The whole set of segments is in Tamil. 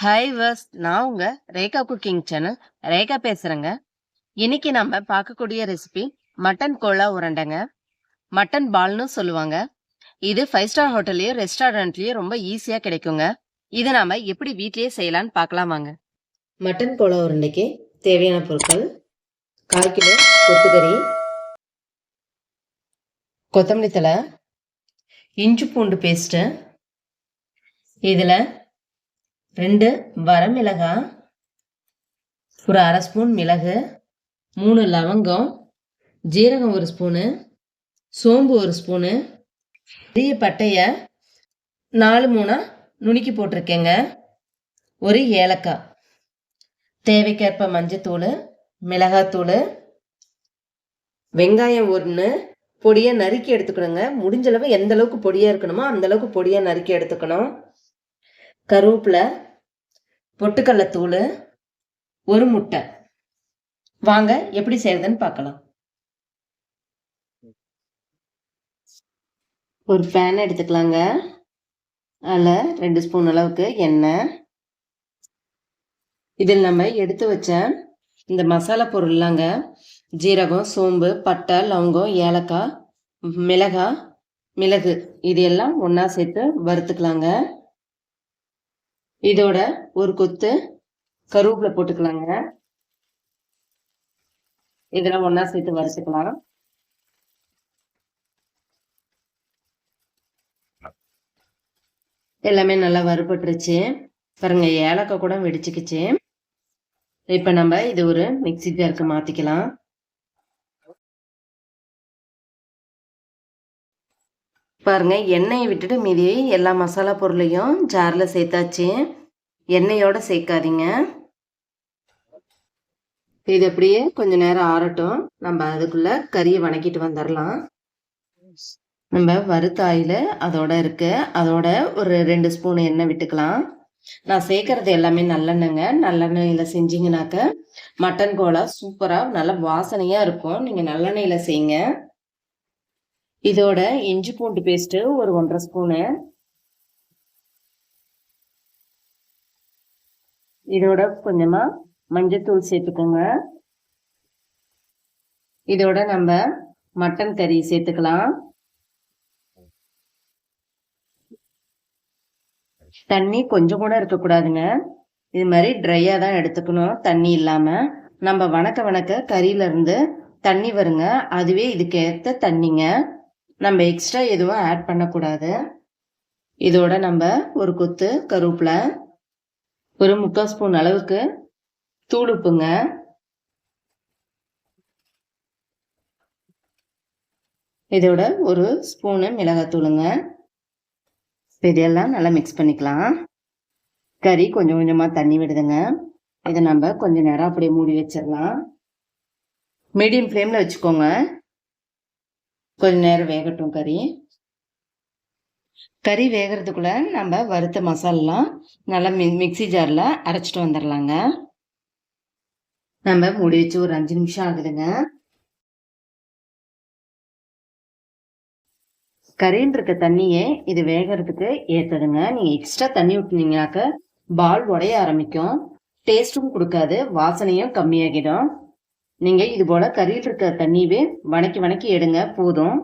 ஹாய் வர்ஸ் நான் உங்க ரேகா குக்கிங் சேனல் ரேகா பேசுறேங்க. இன்னைக்கு நம்ம பார்க்கக்கூடிய ரெசிபி மட்டன் கோலா உருண்டைங்க. மட்டன் பால்னு சொல்லுவாங்க. இது ஃபைவ் ஸ்டார் ஹோட்டல்லையும் ரெஸ்டாரண்ட்லயும் ரொம்ப ஈஸியாக கிடைக்குங்க. இதை நாம எப்படி வீட்லயே செய்யலாம்னு பார்க்கலாம் வாங்க. மட்டன் கோலா உருண்டைக்கு தேவையான பொருட்கள் கால் கிலோ கொத்துக்கறி கொத்தமல்லி தலை இஞ்சி பூண்டு பேஸ்ட்டு இதில் ரெண்டு வரமிளகாய் ஒரு அரை ஸ்பூன் மிளகு மூணு லவங்கம் ஜீரகம் ஒரு ஸ்பூனு சோம்பு ஒரு ஸ்பூனு பெரிய பட்டையை நாலு மூணாக நுணுக்கி போட்டிருக்கேங்க. ஒரு ஏலக்காய். தேவைக்கேற்ப மஞ்சத்தூள் மிளகாத்தூள் வெங்காயம் ஒன்று பொடியை நறுக்கி எடுத்துக்கணுங்க. முடிஞ்ச அளவு எந்த அளவுக்கு பொடியாக இருக்கணுமோ அந்த அளவுக்கு பொடியாக நறுக்கி எடுத்துக்கணும். கருவேப்பிலை பொட்டுக்கடலைத்தூள் ஒரு முட்டை. வாங்க எப்படி செய்யறதுன்னு பார்க்கலாம். ஒரு பேன் எடுத்துக்கலாங்க. அதில் ரெண்டு ஸ்பூன் அளவுக்கு எண்ணெய். இதில் நம்ம எடுத்து வச்ச இந்த மசாலா பொருள்லாங்க. ஜீரகம் சோம்பு பட்டை லவங்கம் ஏலக்காய் மிளகாய் மிளகு. இது எல்லாம் ஒன்றா சேர்த்து வறுத்துக்கலாங்க. இதோட ஒரு கொத்து கருவேப்பிலை போட்டுக்கலாங்க. இதெல்லாம் ஒன்றா சேர்த்து வரைச்சிக்கலாம் எல்லாமே நல்லா வறுபட்டுருச்சு. பாருங்க ஏலக்காய் கூட வெடிச்சுக்கிச்சு. இப்போ நம்ம இது ஒரு மிக்சி ஜாருக்கு மாற்றிக்கலாம் பாருங்கள் எண்ணெயை விட்டுட்டு மீதி எல்லா மசாலா பொருளையும் ஜாரில் சேர்த்தாச்சு. எண்ணெயோடு சேர்க்காதீங்க. இது அப்படியே கொஞ்ச நேரம் ஆறட்டும். நம்ம அதுக்குள்ளே கறியை வணக்கிட்டு வந்துடலாம். நம்ம வறுத்த ஆயில் அதோட இருக்கு அதோட ஒரு ரெண்டு ஸ்பூன் எண்ணெய் விட்டுக்கலாம். நான் சேர்க்கறது எல்லாமே நல்லெண்ணெய்ங்க. நல்லெண்ணெயில் செஞ்சீங்கனாக்க மட்டன் கோலா சூப்பராக நல்ல வாசனையாக இருக்கும். நீங்கள் நல்லெண்ணெயில் செய்யுங்க. இதோட இஞ்சி பூண்டு பேஸ்ட்டு ஒரு ஒன்றரை ஸ்பூனு இதோட கொஞ்சமாக மஞ்சத்தூள் சேர்த்துக்கோங்க. இதோட நம்ம மட்டன் கறி சேர்த்துக்கலாம். தண்ணி கொஞ்சம் கூட இருக்கக்கூடாதுங்க இது மாதிரி ட்ரையாக தான் எடுத்துக்கணும். தண்ணி இல்லாமல் நம்ம வணக்க வணக்க கறியிலேருந்து தண்ணி வருங்க. அதுவே இதுக்கேற்ற தண்ணிங்க. நம்ம எக்ஸ்ட்ரா எதுவும் ஆட் பண்ணக்கூடாது. இதோட நம்ம ஒரு கொத்து கருவேப்பில ஒரு முக்கால் ஸ்பூன் அளவுக்கு தூள் உப்புங்க. இதோட ஒரு ஸ்பூனு மிளகாத்தூளுங்க. இதெல்லாம் நல்லா மிக்ஸ் பண்ணிக்கலாம். கறி கொஞ்சம் கொஞ்சமாக தண்ணி விடுதுங்க. இதை நம்ம கொஞ்சம் நேரம் அப்படியே மூடி வச்சிடலாம். மீடியம் ஃப்ளேமில் வச்சுக்கோங்க. கொஞ்ச நேரம் வேகட்டும் கறி. கறி வேகிறதுக்குள்ள நம்ம வறுத்த மசாலாம் நல்லா மி மிக்சி ஜாரில் அரைச்சிட்டு வந்துடலாங்க நம்ம மூடி வச்சு ஒரு அஞ்சு நிமிஷம் ஆகுதுங்க. கறின்னு இருக்க தண்ணியே இது வேகிறதுக்கு ஏற்றதுங்க நீங்கள் எக்ஸ்ட்ரா தண்ணி விட்டுனீங்கனாக்க பால் உடைய ஆரம்பிக்கும். டேஸ்ட்டும் கொடுக்காது வாசனையும் கம்மியாகிடும். நீங்கள் இது போல் கறியில் இருக்கிற தண்ணியவே வணக்கி வணக்கி எடுங்க போதும்.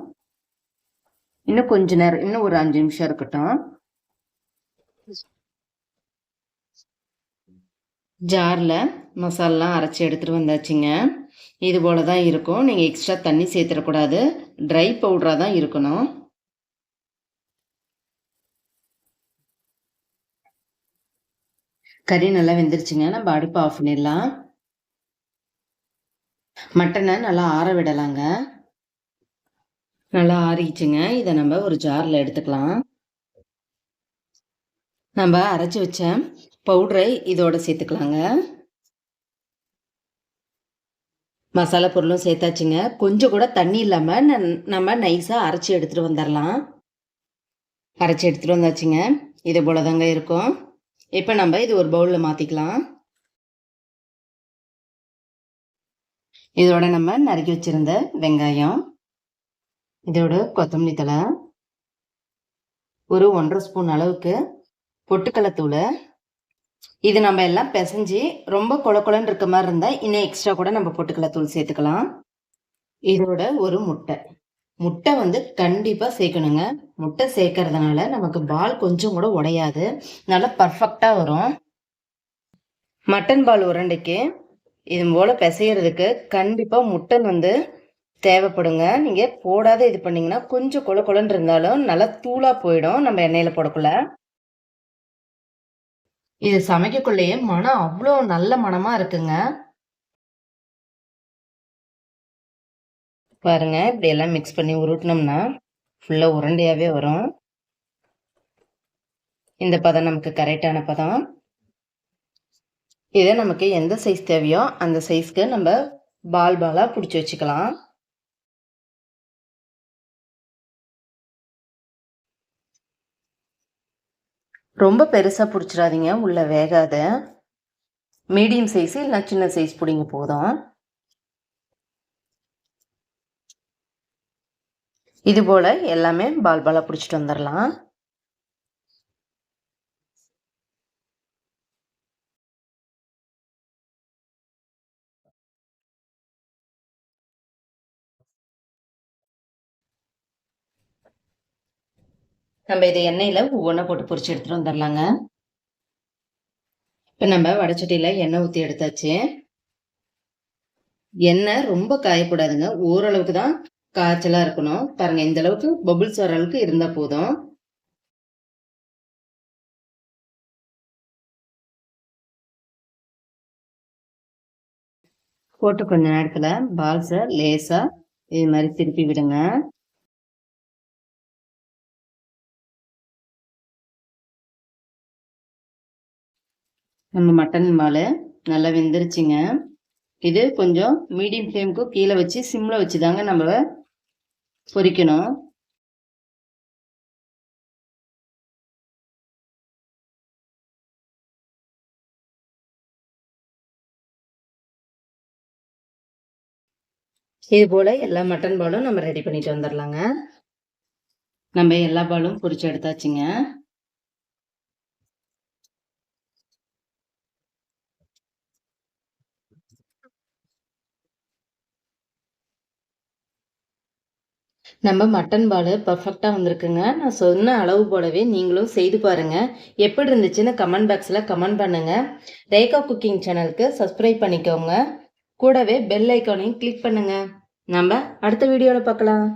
இன்னும் கொஞ்ச நேரம் இன்னும் ஒரு அஞ்சு நிமிஷம் இருக்கட்டும். ஜாரில் மசாலாம் அரைச்சி எடுத்துகிட்டு வந்தாச்சுங்க. இது போல் தான் இருக்கும். நீங்கள் எக்ஸ்ட்ரா தண்ணி சேர்த்துடக்கூடாது. ட்ரை பவுடராக தான் இருக்கணும். கறி நல்லா வெந்துருச்சுங்க. நம்ம அடுப்பு ஆஃப் பண்ணிடலாம். மட்டனை நல்லா ஆற விடலாங்க. நல்லா ஆறிச்சுங்க இதை நம்ம ஒரு ஜாரில் எடுத்துக்கலாம். நம்ம அரைச்சி வச்ச பவுடரை இதோட சேர்த்துக்கலாங்க. மசாலா பொருளும் சேர்த்தாச்சுங்க. கொஞ்சம் கூட தண்ணி இல்லாமல் நம்ம நைஸாக அரைச்சி எடுத்துகிட்டு வந்துடலாம் அரைச்சி எடுத்துகிட்டு வந்தாச்சுங்க. இது போல தாங்க இருக்கும். இப்போ நம்ம இது ஒரு பவுலில் மாற்றிக்கலாம் இதோட நம்ம நறுக்கி வச்சிருந்த வெங்காயம் இதோட கொத்தமல்லி தலை ஒரு ஒன்றரை ஸ்பூன் அளவுக்கு பொட்டுக்கடலைத்தூள் இது நம்ம எல்லாம் பிசைஞ்சு ரொம்ப கொல கொலன்னு இருக்க மாதிரி இருந்தால் இன்னும் எக்ஸ்ட்ரா கூட நம்ம பொட்டுக்கடலைத்தூள் சேர்த்துக்கலாம். இதோட ஒரு முட்டை. முட்டை வந்து கண்டிப்பாக சேர்க்கணுங்க. முட்டை சேர்க்கறதுனால நமக்கு பால் கொஞ்சம் கூட உடையாது. நல்லா பர்ஃபெக்டாக வரும். மட்டன் பால் உருண்டைக்கு இது போல் பிசைகிறதுக்கு கண்டிப்பாக முட்டன் வந்து தேவைப்படுங்க. நீங்கள் போடாத இது பண்ணிங்கன்னா கொஞ்சம் கொல கொலன்னு இருந்தாலும் நல்லா தூளாக போயிடும் நம்ம எண்ணெயில் போடக்குள்ள. இது சமைக்கக்குள்ளேயே மனம் அவ்வளோ நல்ல மனமாக இருக்குங்க. பாருங்க இப்படி எல்லாம் மிக்ஸ் பண்ணி உருட்டினோம்னா ஃபுல்லாக உருண்டையாகவே வரும். இந்த பதம் நமக்கு கரெக்டான பதம். இதை நமக்கு எந்த சைஸ் தேவையோ அந்த சைஸ்க்கு நம்ம பால் பாலாக பிடிச்சி வச்சுக்கலாம். ரொம்ப பெருசாக பிடிச்சிடாதீங்க உள்ள வேகாத. மீடியம் சைஸ் இல்லைனா சின்ன சைஸ் பிடிங்க போதும். இது போல் எல்லாமே பால் பாலாக பிடிச்சிட்டு வந்துடலாம் நம்ம இதை எண்ணெயில் ஒவ்வொன்றா போட்டு பொரிச்சு எடுத்துகிட்டு வந்துடலாங்க. இப்போ நம்ம வடச்சட்டியில் எண்ணெய் ஊற்றி எடுத்தாச்சு. எண்ணெய் ரொம்ப காயக்கூடாதுங்க. ஓரளவுக்கு தான் காய்ச்சலாக இருக்கணும். பாருங்கள் இந்த அளவுக்கு பபுள்ஸ் வர அளவுக்கு இருந்தால் போதும். போட்டு கொஞ்ச நேரத்தில் பால்ஸை லேசாக இது மாதிரி திருப்பி விடுங்க. நம்ம மட்டன் மாலை நல்லா வெந்துருச்சுங்க. இது கொஞ்சம் மீடியம் ஃப்ளேமுக்கு கீழே வச்சு சிம்மில் வச்சு தாங்க நம்ம பொரிக்கணும் இது போல் எல்லா மட்டன் பாலும் நம்ம ரெடி பண்ணிட்டு வந்துடலாங்க நம்ம எல்லா பாலும் பொரிச்சு எடுத்தாச்சுங்க. நம்ம மட்டன் பால் பர்ஃபெக்டாக வந்திருக்குங்க. நான் சொன்ன அளவு போலவே நீங்களும் செய்து பாருங்கள் எப்படி இருந்துச்சுன்னு கமெண்ட் பாக்ஸில் கமெண்ட் பண்ணுங்கள் ரேகா குக்கிங் சேனலுக்கு சப்ஸ்கிரைப் பண்ணிக்கோங்க. கூடவே பெல் ஐக்கானையும் கிளிக் பண்ணுங்கள் நம்ம அடுத்த வீடியோவில் பார்க்கலாம்.